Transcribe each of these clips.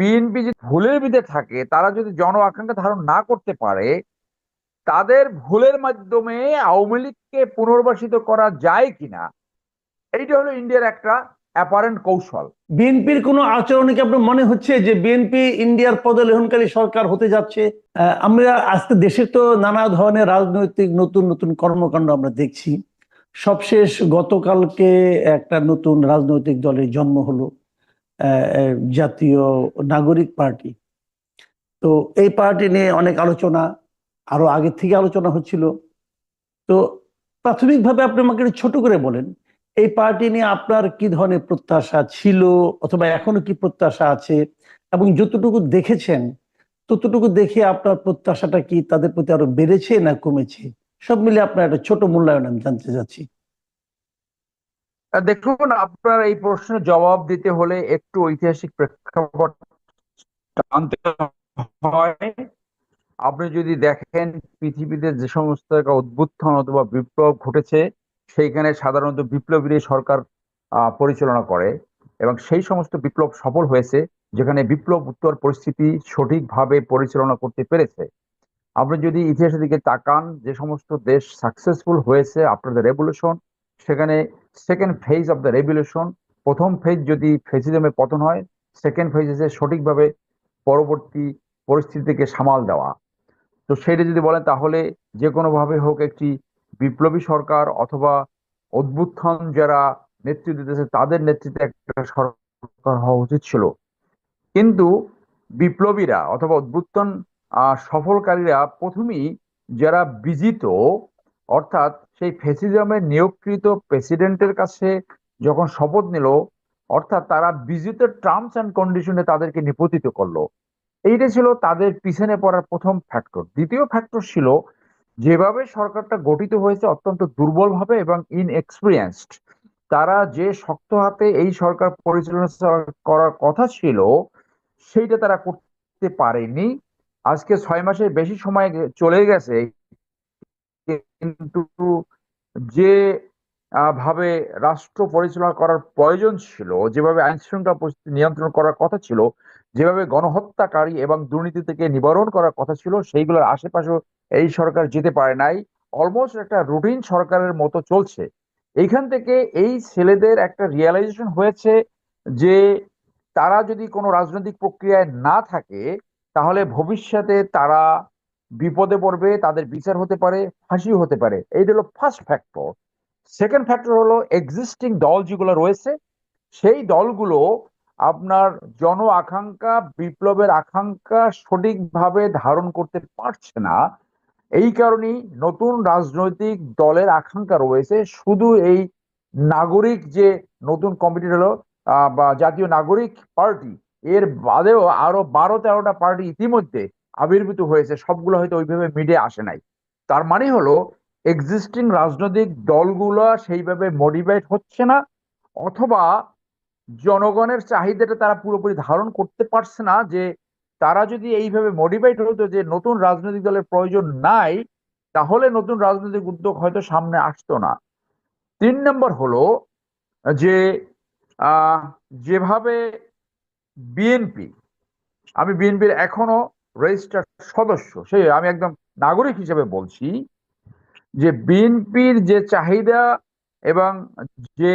BNP যদি ভুলের বিদে থাকে, তারা যদি জন আকাঙ্ক্ষা ধারণ না করতে পারে, তাদের ভুলের মাধ্যমে আওয়ামী লীগকে পুনর্বাসিত করা যায় কিনা, এইটা হলো ইন্ডিয়ার একটা অ্যাপারেন্ট কৌশল। বিএনপির কোনো আচরণে কি আপনার মনে হচ্ছে যে বিএনপি ইন্ডিয়ার পদলেহনকারী সরকার হতে যাচ্ছে? আমরা আজকে দেশে তো নানা ধরনের রাজনৈতিক নতুন নতুন কর্মকাণ্ড আমরা দেখছি। সবশেষ গতকালকে একটা নতুন রাজনৈতিক দলের জন্ম হলো। জাতীয় নাগরিক পার্টি। তো এই পার্টি নিয়ে অনেক আলোচনা, আরও আগে থেকে আলোচনা হচ্ছিল। তো প্রাথমিকভাবে আপনি আমাকে ছোট করে বলেন, এই পার্টি নিয়ে আপনার কি ধরনের প্রত্যাশা ছিল অথবা এখনও কি প্রত্যাশা আছে? এবং যতটুকু দেখেছেন, ততটুকু দেখে আপনার প্রত্যাশাটা কি তাদের প্রতি আরও বেড়েছে না কমেছে? সব মিলে আপনার একটা ছোট মূল্যায়ন আমি জানতে চাচ্ছি। দেখুন, আপনার এই প্রশ্নের জবাব দিতে হলে একটু ঐতিহাসিক প্রেক্ষাপট টানতে হয়। আপনি যদি দেখেন পৃথিবীতে যে সমস্ত উদ্বুত্থান অথবা বিপ্লব ঘটেছে, সেইখানে সাধারণত বিপ্লবীরাই সরকার পরিচালনা করে এবং সেই সমস্ত বিপ্লব সফল হয়েছে, যেখানে বিপ্লব উত্তর পরিস্থিতি সঠিকভাবে পরিচালনা করতে পেরেছে। আপনি যদি ইতিহাসের দিকে তাকান, যে সমস্ত দেশ সাকসেসফুল হয়েছে দ্য রেভলিউশন সেখানে second phase of the revolution প্রথম ফেজ যদি ফেসিজমের পতন হয় সেকেন্ড ফেজ এসে সঠিকভাবে পরবর্তী পরিস্থিতিকে সামাল দেওয়া। তো সেটা যদি বলেন তাহলে যে কোনোভাবে হোক একটি বিপ্লবী সরকার অথবা অভ্যুত্থান যারা নেতৃত্ব দিতেছে তাদের নেতৃত্বে একটা সরকার হওয়া উচিত ছিল। কিন্তু বিপ্লবীরা অথবা অভ্যুত্থান আহ, সফলকারীরা প্রথমেই যারা বিজিত অর্থাৎ সেই ফ্যাসিজমের নিয়োগকৃত প্রেসিডেন্টের কাছে যখন শপথ নিল, অর্থাৎ তারা বিজিত টার্মস অ্যান্ড কন্ডিশনে তাদেরকে নিপতিত করল। এইটা ছিল তাদের পিছনে পড়ার প্রথম ফ্যাক্টর দ্বিতীয় ফ্যাক্টর ছিল যেভাবে সরকারটা গঠিত হয়েছে অত্যন্ত দুর্বলভাবে এবং ইনএক্সপিরিয়েন্সড তারা যে শক্ত হাতে এই সরকার পরিচালনা করার কথা ছিল, সেইটা তারা করতে পারেনি। আজকে ছয় মাসের বেশি সময় চলে গেছে কিন্তু যে ভাবে রাষ্ট্র পরিচালনা করার প্রয়োজন ছিল, যেভাবে আইন শৃঙ্খলা পরিস্থিতি নিয়ন্ত্রণ করার কথা ছিল, যেভাবে গণহত্যাকারী এবং দুর্নীতি থেকে নিবারণ করার কথা ছিল, সেইগুলোর আশেপাশেও এই সরকার যেতে পারে নাই। অলমোস্ট একটা রুটিন সরকারের মতো চলছে। এইখান থেকে এই ছেলেদের একটা রিয়েলাইজেশন হয়েছে যে, তারা যদি কোনো রাজনৈতিক প্রক্রিয়ায় না থাকে, তাহলে ভবিষ্যতে তারা বিপদে পড়বে, তাদের বিচার হতে পারে ফাঁসিও হতে পারে। এইটা হলো ফার্স্ট ফ্যাক্টর সেকেন্ড ফ্যাক্টর হলো এক্সিস্টিং দল যেগুলো রয়েছে, সেই দলগুলো আপনার জন আকাঙ্ক্ষা, বিপ্লবের আকাঙ্ক্ষা সঠিকভাবে ধারণ করতে পারছে না। এই কারণেই নতুন রাজনৈতিক দলের আকাঙ্ক্ষা রয়েছে। শুধু এই নাগরিক যে নতুন কমিটি হলো বা জাতীয় নাগরিক পার্টি, এর বাদেও আরও বারো তেরোটা পার্টি ইতিমধ্যে আবির্ভূত হয়েছে, সবগুলো হয়তো ওইভাবে মিডে আসে নাই। তার মানে হলো এক্সিস্টিং রাজনৈতিক দলগুলো সেইভাবে মডিফাইড হচ্ছে না, অথবা জনগণের চাহিদাটা তারা পুরোপুরি ধারণ করতে পারছে না যে, তারা যদি এইভাবে মডিফাইড হতো যে নতুন রাজনৈতিক দলের প্রয়োজন নাই, তাহলে নতুন রাজনৈতিক উদ্যোগ হয়তো সামনে আসতো না। তিন নম্বর হলো যে যেভাবে বিএনপি আমি বিএনপির এখনও রেজিস্টার্ড সদস্য সেই আমি একদম নাগরিক হিসেবে বলছি, যে বিএনপির যে চাহিদা এবং যে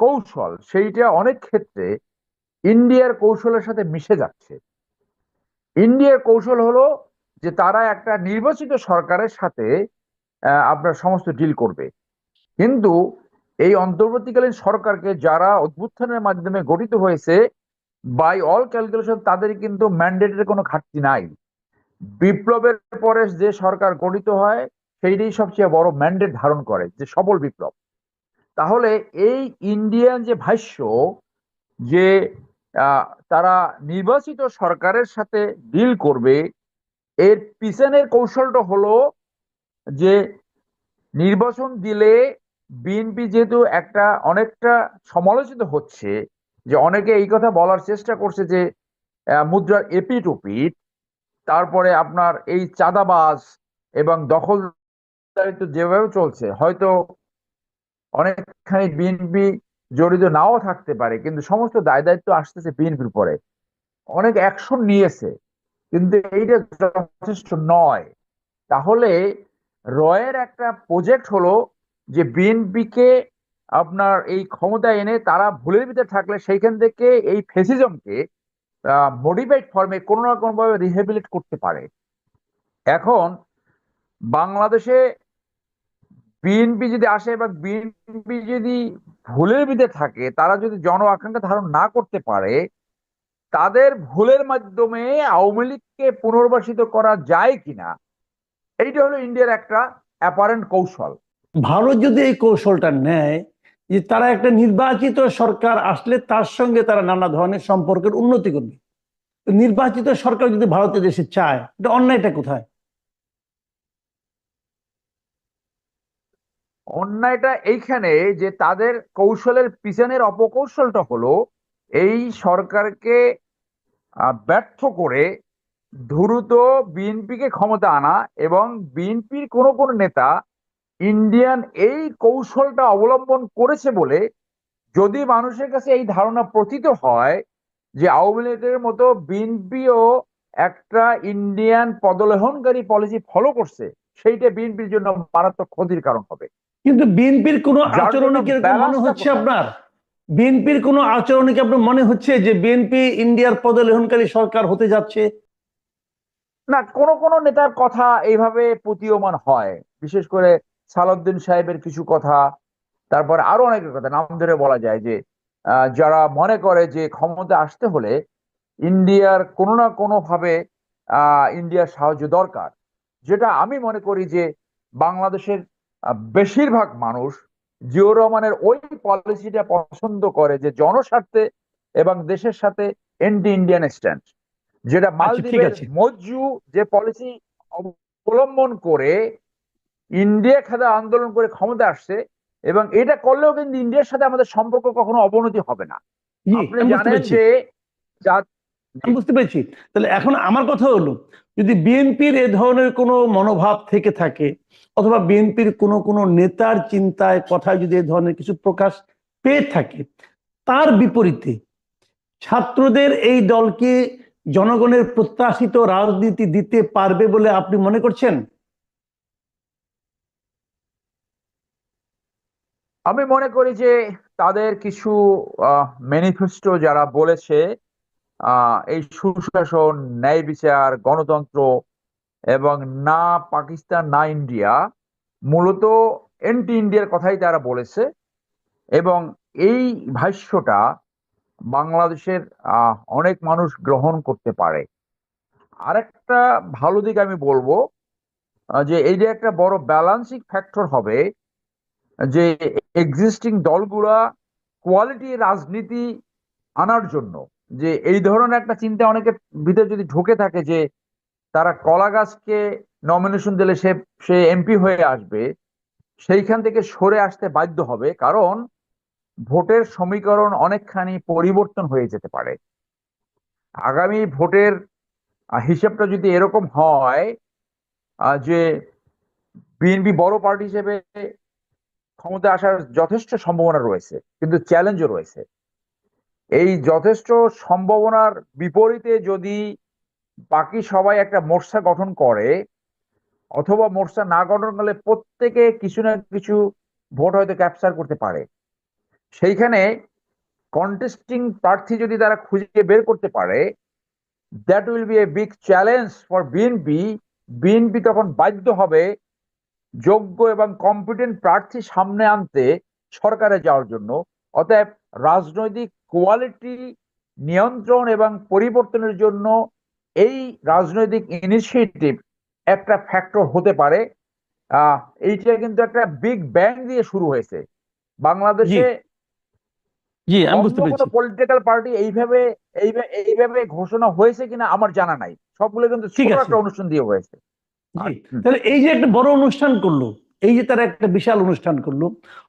কৌশল, সেইটা অনেক ক্ষেত্রে ইন্ডিয়ার কৌশলের সাথে মিশে যাচ্ছে। ইন্ডিয়ার কৌশল হলো যে তারা একটা নির্বাচিত সরকারের সাথে আপনার সমস্ত ডিল করবে। কিন্তু এই অন্তর্বর্তীকালীন সরকারকে যারা অভ্যুত্থানের মাধ্যমে গঠিত হয়েছে বাই অল ক্যালকুলেশন তাদের কিন্তু ম্যান্ডেটের কোনো ঘাটতি নাই। বিপ্লবের পরে যে সরকার গঠিত হয়, সেইটাই সবচেয়ে বড় ম্যান্ডেট ধারণ করে, যে সবল বিপ্লব। তাহলে এই ইন্ডিয়ান যে ভাষ্য, যে তারা নির্বাচিত সরকারের সাথে ডিল করবে, এর পিছনের কৌশলটা হলো যে, নির্বাচন দিলে বিএনপি যেহেতু একটা অনেকটা সমালোচিত হচ্ছে যে অনেকে এই কথা বলার চেষ্টা করছে যে মুদ্রার এপিট ওপিট তারপরে আপনার এই চাঁদাবাজ এবং দখলদারিত্ব যেভাবে চলছে, হয়তো অনেকখানি বিএনপি জড়িত নাও থাকতে পারে, কিন্তু সমস্ত দায় দায়িত্ব আসতেছে বিএনপির পরে অনেক অ্যাকশন নিয়েছে, কিন্তু এইটা যথেষ্ট নয়। তাহলে রয়ের একটা প্রজেক্ট হলো যে বিএনপিকে আপনার এই ক্ষমতা এনে তারা ভুলের ভিতরে থাকলে সেইখান থেকে এই ফেসিজমকে মডিফাইড ফর্মে কোনো না কোনো ভাবে রিহেবিলিট করতে পারে। এখন বাংলাদেশে বিএনপি যদি আসে বা বিএনপি যদি ভুলের ভিতরে থাকে, তারা যদি জন আকাঙ্ক্ষা ধারণ না করতে পারে, তাদের ভুলের মাধ্যমে আওয়ামী লীগকে পুনর্বাসিত করা যায় কিনা, এইটা হলো ইন্ডিয়ার একটা অ্যাপারেন্ট কৌশল। ভারত যদি এই কৌশলটা নেয় যে তারা একটা নির্বাচিত সরকার আসলে তার সঙ্গে তারা নানা ধরনের সম্পর্কের উন্নতি করবে। নির্বাচিত সরকার যদি ভারতের দেশে চায়, এটা অন্যায়টা কোথায়? অন্যায়টা এইখানে যে তাদের কৌশলের পিছনের অপকৌশলটা হলো, এই সরকারকে ব্যর্থ করে দ্রুত বিএনপিকে ক্ষমতা আনা এবং বিএনপির কোনো কোনো নেতা ইন্ডিয়ান এই কৌশলটা অবলম্বন করেছে বলে যদি মানুষের কাছে এই ধারণা প্রতীত হয় যে আওয়ামী লীগের মতো বিএনপিও একটা ইন্ডিয়ান পদলেহনকারী পলিসি ফলো করছে সেইটা বিএনপির জন্য মারাত্মক ক্ষতির কারণ হবে। কিন্তু বিএনপির কোনো আচরণে মনে হচ্ছে আপনার? বিএনপির কোনো আচরণে কি আপনার মনে হচ্ছে যে বিএনপি ইন্ডিয়ার পদলেহনকারী সরকার হতে যাচ্ছে? না কোন কোন নেতার কথা এইভাবে প্রতীয়মান হয়। বিশেষ করে সালাউদ্দিন সাহেবের কিছু কথা তারপর আরও অনেকের কথা নাম ধরে বলা যায় যে যারা মনে করে যে ক্ষমতা আসতে হলে ইন্ডিয়ার কোনো না কোনো ভাবে আহ, ইন্ডিয়ার সাহায্য দরকার যেটা আমি মনে করি যে বাংলাদেশের বেশিরভাগ মানুষ জিও রহমানের ওই পলিসিটা পছন্দ করে যে জনস্বার্থে এবং দেশের সাথে এন্টি ইন্ডিয়ান স্ট্যান্ড যেটা ঠিক মালদ্বীপের। মজ্জু যে পলিসি অবলম্বন করে ইন্ডিয়া খাদা আন্দোলন করে ক্ষমতা আসছে এবং এটা করলেও কিন্তু ইন্ডিয়ার সাথে আমাদের সম্পর্ক কখনো অবনতি হবে না। আপনি বুঝতে জানেন পেরেছি। যে বুঝতে পেরেছি। তাহলে এখন আমার কথা হলো যদি বিএনপির এ ধরনের কোনো মনোভাব থেকে থাকে অথবা বিএনপির কোনো কোনো নেতার চিন্তায় কথায় যদি এ ধরনের কিছু প্রকাশ পেয়ে থাকে তার বিপরীতে ছাত্রদের এই দলকে জনগণের প্রত্যাশিত রাজনীতি দিতে পারবে বলে আপনি মনে করছেন? আমি মনে করি যে তাদের কিছু ম্যানিফেস্টো যারা বলেছে এই সুশাসন, ন্যায় বিচার, গণতন্ত্র এবং না পাকিস্তান, না ইন্ডিয়া, মূলত এন্টি ইন্ডিয়ার কথাই তারা বলেছে এবং এই ভাষ্যটা বাংলাদেশের অনেক মানুষ গ্রহণ করতে পারে। আরেকটা ভালো দিক আমি বলব যে এই যে একটা বড় ব্যালান্সিং ফ্যাক্টর হবে যে এক্সিস্টিং দলগুলা কোয়ালিটি রাজনীতি আনার জন্য, যে এই ধরনের একটা চিন্তা অনেকের ভিতরে যদি ঢুকে থাকে যে তারা কলা গাছকে নমিনেশন দিলে সে সে এমপি হয়ে আসবে, সেইখান থেকে সরে আসতে বাধ্য হবে, কারণ ভোটের সমীকরণ অনেকখানি পরিবর্তন হয়ে যেতে পারে। আগামী ভোটের হিসেবটা যদি এরকম হয় যে বিএনপি বড় পার্টি হিসেবে ক্ষমতা আসার যথেষ্ট সম্ভাবনা রয়েছে, কিন্তু চ্যালেঞ্জও রয়েছে। এই যথেষ্ট সম্ভাবনার বিপরীতে যদি বাকি সবাই একটা মোর্চা গঠন করে, অথবা মোর্চা না গঠন করলে প্রত্যেকে কিছু না কিছু ভোট হয়তো ক্যাপচার করতে পারে। সেইখানে কন্টেস্টিং প্রার্থী যদি তারা খুঁজে বের করতে পারে that will be a big challenge for BNP BNP তখন বাধ্য হবে যোগ্য এবং কম্পিটেন্ট প্রার্থী সামনে আনতে সরকারে যাওয়ার জন্য। অতএব রাজনৈতিক কোয়ালিটি নিয়ন্ত্রণ এবং পরিবর্তনের জন্য এই রাজনৈতিক ইনিশিয়েটিভ একটা ফ্যাক্টর হতে পারে। আহ এইটা কিন্তু একটা বিগ ব্যাং দিয়ে শুরু হয়েছে। বাংলাদেশে জি। আমি বুঝতে পেরেছি। পলিটিক্যাল পার্টি এইভাবে এইভাবে এইভাবে ঘোষণা হয়েছে কিনা আমার জানা নাই। সবগুলো কিন্তু ছোট একটা অনুষ্ঠান দিয়ে হয়েছে। তাহলে এই যে একটা বড় অনুষ্ঠান করল এই যে তারা একটা বিশাল অনুষ্ঠান করল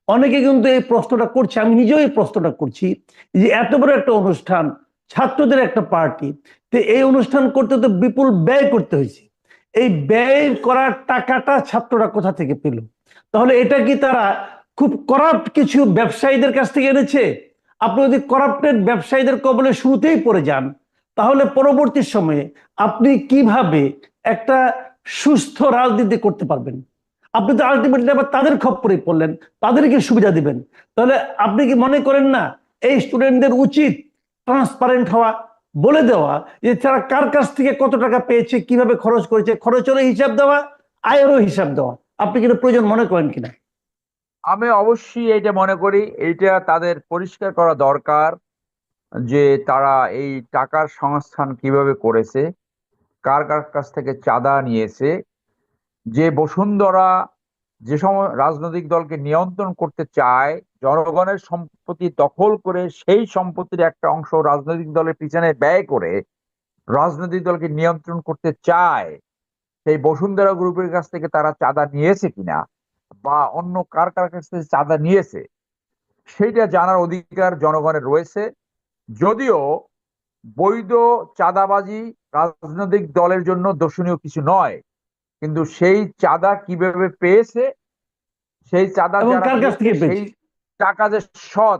অনেকে কিন্তু এই প্রশ্নটা করছে আমি নিজেও এই প্রশ্নটা করছি যে এত বড় একটা অনুষ্ঠান ছাত্রদের একটা পার্টি তো এই অনুষ্ঠান করতে তো বিপুল ব্যয় করতে হয়েছে। এই ব্যয় করার টাকাটা ছাত্ররা কোথা থেকে পেল? তাহলে এটা কি তারা খুব করাপ্ট কিছু ব্যবসায়ীদের কাছ থেকে এনেছে? আপনি যদি করাপ্টেড ব্যবসায়ীদের কবলে শুরুতেই পড়ে যান তাহলে পরবর্তী সময়ে আপনি কীভাবে একটা সুস্থ রাজনীতি করতে পারবেন। আপনি তো আলটিমেটলি আবার তাদের খপ্পরে পড়লেন, তাদেরকে সুবিধা দিবেন। তাহলে আপনি কি মনে করেন না, এই স্টুডেন্টদের উচিত ট্রান্সপারেন্ট হওয়া, বলে দেওয়া যে তারা কার কাছ থেকে কত টাকা পেয়েছে, কীভাবে খরচ করেছে, খরচেরও হিসাব দেওয়া, আয়েরও হিসাব দেওয়া। আপনি কিন্তু প্রয়োজন মনে করেন কিনা? আমি অবশ্যই এইটা মনে করি, এইটা তাদের পরিষ্কার করা দরকার যে তারা এই টাকার সংস্থান কীভাবে করেছে। কার কার কাছ থেকে চাঁদা নিয়েছে? যে বসুন্ধরা যে সময় রাজনৈতিক দলকে নিয়ন্ত্রণ করতে চায়, জনগণের সম্পত্তি দখল করে সেই সম্পত্তির একটা অংশ রাজনৈতিক দলের পিছনে ব্যয় করে রাজনৈতিক দলকে নিয়ন্ত্রণ করতে চায়, সেই বসুন্ধরা গ্রুপের কাছ থেকে তারা চাঁদা নিয়েছে কিনা? বা অন্য কার কার কাছ থেকে চাঁদা নিয়েছে? সেইটা জানার অধিকার জনগণের রয়েছে। যদিও বৈধ চাঁদাবাজি রাজনৈতিক দলের জন্য দর্শনীয় কিছু নয়। কিন্তু সেই চাঁদা কীভাবে পেয়েছে সেই চাঁদা সেই টাকা যে সৎ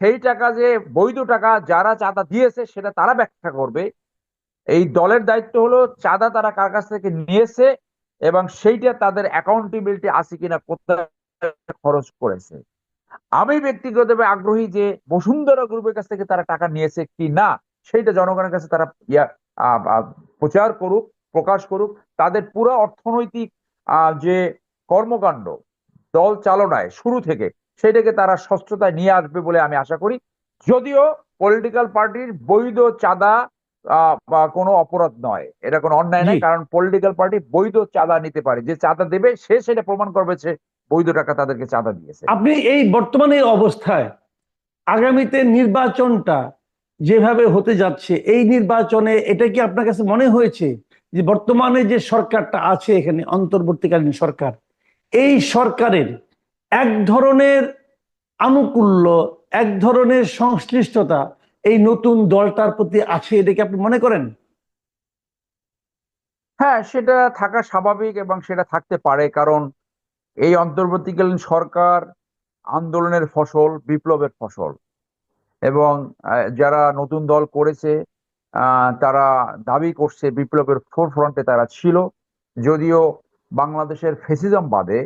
সেই টাকা যে বৈধ টাকা যারা চাঁদা দিয়েছে সেটা তারা ব্যাখ্যা করবে। এই দলের দায়িত্ব হলো চাঁদা তারা কার কাছ থেকে নিয়েছে এবং সেইটা তাদের অ্যাকাউন্টেবিলিটি আছে কিনা কোথায় খরচ করেছে। আমি ব্যক্তিগতভাবে আগ্রহী যে বসুন্ধরা গ্রুপের কাছ থেকে তারা টাকা নিয়েছে কি না সেইটা জনগণের কাছে তারা ইয়া প্রচার করুক প্রকাশ করুক তাদের পুরো অর্থনৈতিক যে কর্মকাণ্ড দল চালনায় শুরু থেকে সেটাকে তারা স্বচ্ছতায় নিয়ে আসবে বলে আমি আশা করি। যদিও পলিটিক্যাল পার্টির বৈধ চাঁদা আহ, বা কোনো অপরাধ নয় এটা কোনো অন্যায় নয় কারণ পলিটিক্যাল পার্টি বৈধ চাঁদা নিতে পারে যে চাঁদা দেবে সে সেটা প্রমাণ করবে সে বৈধ টাকা তাদেরকে চাঁদা দিয়েছে। আপনি এই বর্তমানে অবস্থায় আগামীতে নির্বাচনটা যেভাবে হতে যাচ্ছে, এই নির্বাচনে এটা কি আপনার কাছে মনে হয়েছে যে বর্তমানে যে সরকারটা আছে এখানে, অন্তর্বর্তীকালীন সরকার, এই সরকারের এক ধরনের আনুকূল্য, এক ধরনের সংশ্লিষ্টতা এই নতুন দলটার প্রতি আছে এটা কি আপনি মনে করেন? হ্যাঁ সেটা থাকা স্বাভাবিক এবং সেটা থাকতে পারে, কারণ এই অন্তর্বর্তীকালীন সরকার আন্দোলনের ফসল, বিপ্লবের ফসল। এবং যারা নতুন দল করেছে তারা দাবি করছে বিপ্লবের ফোরফ্রন্টে তারা ছিল। যদিও বাংলাদেশের ফেসিজম বাদে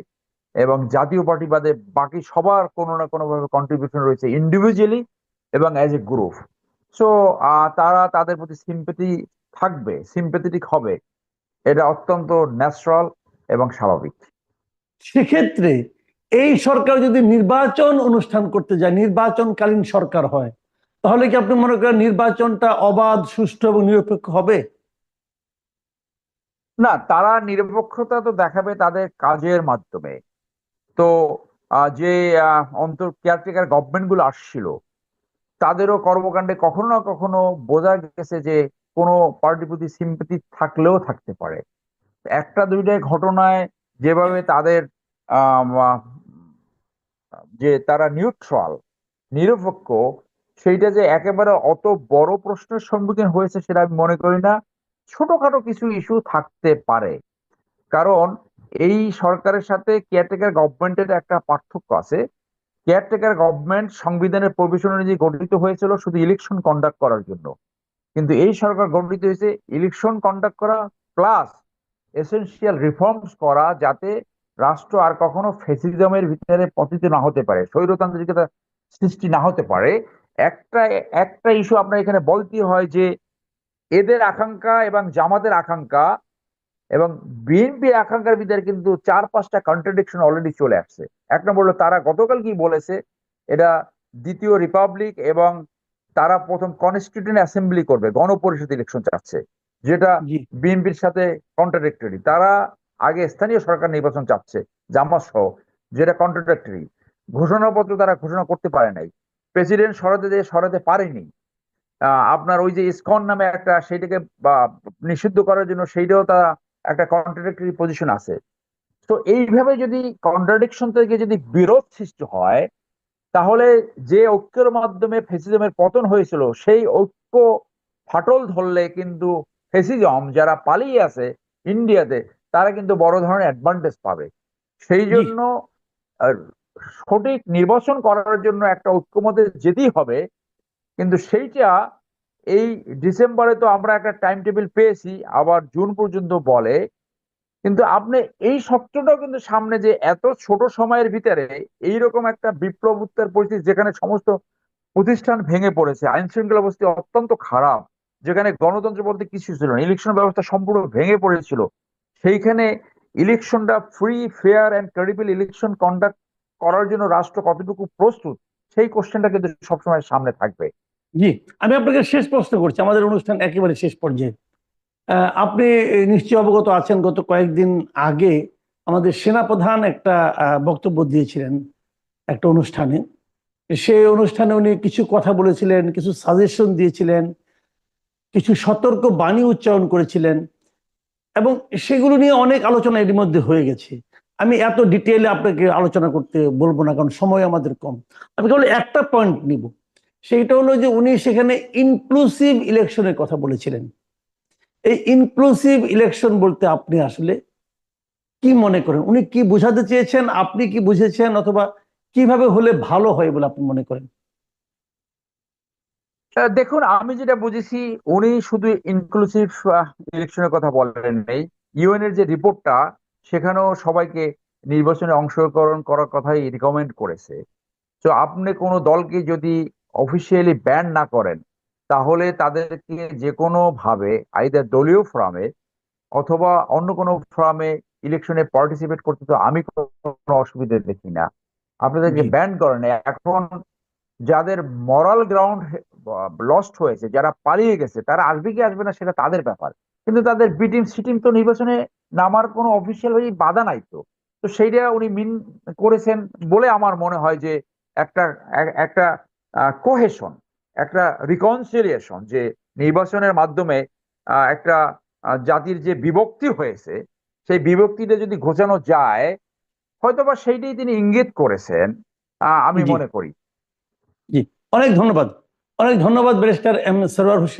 এবং জাতীয় পার্টি বাদে বাকি সবার কোনো না কোনোভাবে কন্ট্রিবিউশন রয়েছে ইন্ডিভিজুয়ালি এবং অ্যাজ এ গ্রুপ সো তারা তাদের প্রতি সিম্পেথি থাকবে সিম্পেথেটিক হবে। এটা অত্যন্ত ন্যাচারাল এবং স্বাভাবিক। সেক্ষেত্রে এই সরকার যদি নির্বাচন অনুষ্ঠান করতে যায়, নির্বাচনকালীন সরকার হয়, তাহলে কি আপনি মনে করেন নির্বাচনটা অবাধ, সুষ্ঠু এবং নিরপেক্ষ হবে? না, তারা নিরপেক্ষতা তো দেখাবে তাদের কাজের মাধ্যমে। তো যে অন্তর কেয়ারটেকার গভর্নমেন্টগুলো আসছিল, তাদেরও কর্মকাণ্ডে কখনো না কখনো বোঝা গেছে যে কোনো পার্টির প্রতি সিম্পেথি থাকলেও থাকতে পারে। একটা দুইটা ঘটনায় যেভাবে তাদের যে তারা নিউট্রাল নিরপেক্ষ, সেইটা যে একেবারে অত বড় প্রশ্নের সম্মুখীন হয়েছে সেটা আমি মনে করি না। ছোটখাটো কিছু ইস্যু থাকতে পারে। কারণ এই সরকারের সাথে কেয়ারটেকার গভর্নমেন্টের একটা পার্থক্য আছে। কেয়ারটেকার গভর্নমেন্ট সংবিধানের প্রভিশন অনুযায়ী গঠিত হয়েছিল শুধু ইলেকশন কন্ডাক্ট করার জন্য। কিন্তু এই সরকার গঠিত হয়েছে ইলেকশন কন্ডাক্ট করা প্লাস এসেন্সিয়াল রিফর্মস করা যাতে রাষ্ট্র আর কখনো ফেসিজমের ভিতরে পতিত না হতে পারে স্বৈরতান্ত্রিকতা সৃষ্টি না হতে পারে। একটা একটা ইস্যু আপনার এখানে বলতে হয় যে এদের আকাঙ্ক্ষা এবং জামাতের আকাঙ্ক্ষা এবং বিএনপির আকাঙ্ক্ষার ভিতরে কিন্তু চার পাঁচটা কন্ট্রাডিকশন অলরেডি চলে আসছে। এক নম্বর হলো তারা গতকাল কি বলেছে এটা দ্বিতীয় রিপাবলিক এবং তারা প্রথম কনস্টিটিউশন অ্যাসেম্বলি করবে গণপরিষদ ইলেকশন চাচ্ছে যেটা বিএনপির সাথে কন্ট্রাডিক্টরি তারা আগে স্থানীয় সরকার নির্বাচন চাচ্ছে জামাত সহ যেটা কন্ট্রাডিক্টরি ঘোষণাপত্র তারা ঘোষণা করতে পারে নাই। প্রেসিডেন্ট সরাতে দিয়ে সরাতে পারেনি। আপনার ওই যে ইসকন নামে একটা, সেইটাকে নিষিদ্ধ করার জন্য সেইটাও তারা একটা কন্ট্রাডিক্টরি পজিশন আছে। তো এইভাবে যদি কন্ট্রাডিকশন থেকে যদি বিরোধ সৃষ্টি হয়, তাহলে যে ঐক্যের মাধ্যমে ফেসিজমের পতন হয়েছিল, সেই ঐক্য ফাটল ধরলে কিন্তু ফেসিজম যারা পালিয়ে আছে ইন্ডিয়াতে তারা কিন্তু বড় ধরনের অ্যাডভান্টেজ পাবে। সেই জন্য সঠিক নির্বাচন করার জন্য একটা ঐক্যমতে যেতেই হবে। কিন্তু সেইটা এই ডিসেম্বরে তো আমরা একটা টাইম টেবিল পেয়েছি আবার জুন পর্যন্ত বলে। কিন্তু আপনি এই সত্যটাও কিন্তু সামনে যে এত ছোট সময়ের ভিতরে এইরকম একটা বিপ্লব উত্তর পরিস্থিতি যেখানে সমস্ত প্রতিষ্ঠান ভেঙে পড়েছে আইন শৃঙ্খলা পরিস্থিতি অত্যন্ত খারাপ যেখানে গণতন্ত্র বলতে কিছু ছিল না ইলেকশন ব্যবস্থা সম্পূর্ণ ভেঙে পড়েছিল সেইখানে ইলেকশনটা free fair and credible election conduct করার জন্য রাষ্ট্র কতটুকু প্রস্তুত, সেই কোশ্চেনটা কিন্তু সবসময় সামনে থাকবে। জি, আমি আপনাকে শেষ প্রশ্ন করছি। আমাদের অনুষ্ঠান একেবারে শেষ পর্যায়ে। আপনি নিশ্চয়ই অবগত আছেন, গত কয়েকদিন আগে আমাদের সেনাপ্রধান একটা বক্তব্য দিয়েছিলেন একটা অনুষ্ঠানে। সেই অনুষ্ঠানে উনি কিছু কথা বলেছিলেন, কিছু সাজেশন দিয়েছিলেন, কিছু সতর্ক বাণী উচ্চারণ করেছিলেন। এবং সেগুলো নিয়ে অনেক আলোচনা এর মধ্যে হয়ে গেছে। আমি এত ডিটেইলে আপনাকে আলোচনা করতে বলব না, কারণ সময় আমাদের কম। আমি কেবল একটা পয়েন্ট নিব। সেইটা হলো যে উনি সেখানে ইনক্লুসিভ ইলেকশনের কথা বলেছিলেন। এই ইনক্লুসিভ ইলেকশন বলতে আপনি আসলে কি মনে করেন? উনি কি বোঝাতে চেয়েছেন? আপনি কি বুঝেছেন? অথবা কীভাবে হলে ভালো হয় বলে আপনি মনে করেন? দেখুন আমি যেটা বুঝেছি উনি শুধু ইনক্লুসিভ ইলেকশনের কথা বলেন নেই। ইউএন এর যে রিপোর্টটা সেখানেও সবাইকে নির্বাচনে অংশগ্রহণ করার কথাই রিকমেন্ড করেছে। তো আপনি কোনো দলকে যদি অফিসিয়ালি ব্যান না করেন তাহলে তাদেরকে যে কোনো ভাবে আইদার দলীয় ফোরামে অথবা অন্য কোনো ফোরামে ইলেকশনে পার্টিসিপেট করতে তো আমি কোনো অসুবিধা দেখি না। আপনাদেরকে। ব্যান করেন এখন যাদের মরাল গ্রাউন্ড লস্ট হয়েছে যারা পালিয়ে গেছে তারা আসবে কি আসবে না সেটা তাদের ব্যাপার। কিন্তু তাদের বি টিম সি টিম তো নির্বাচনে নামার কোনো অফিসিয়াল বাধা নাই তো। তো সেইটা উনি মিন করেছেন বলে আমার মনে হয় যে একটা এক- একটা কোহেশন একটা রিকনসিলিয়েশন যে নির্বাচনের মাধ্যমে একটা জাতির যে বিভক্তি হয়েছে সেই বিভক্তিটা যদি ঘোচানো যায় হয়তোবা সেইটাই তিনি ইঙ্গিত করেছেন আহ, আমি মনে করি। অনেক ধন্যবাদ। অনেক ধন্যবাদ ব্যারিস্টার এম সরোয়ার হোসেন।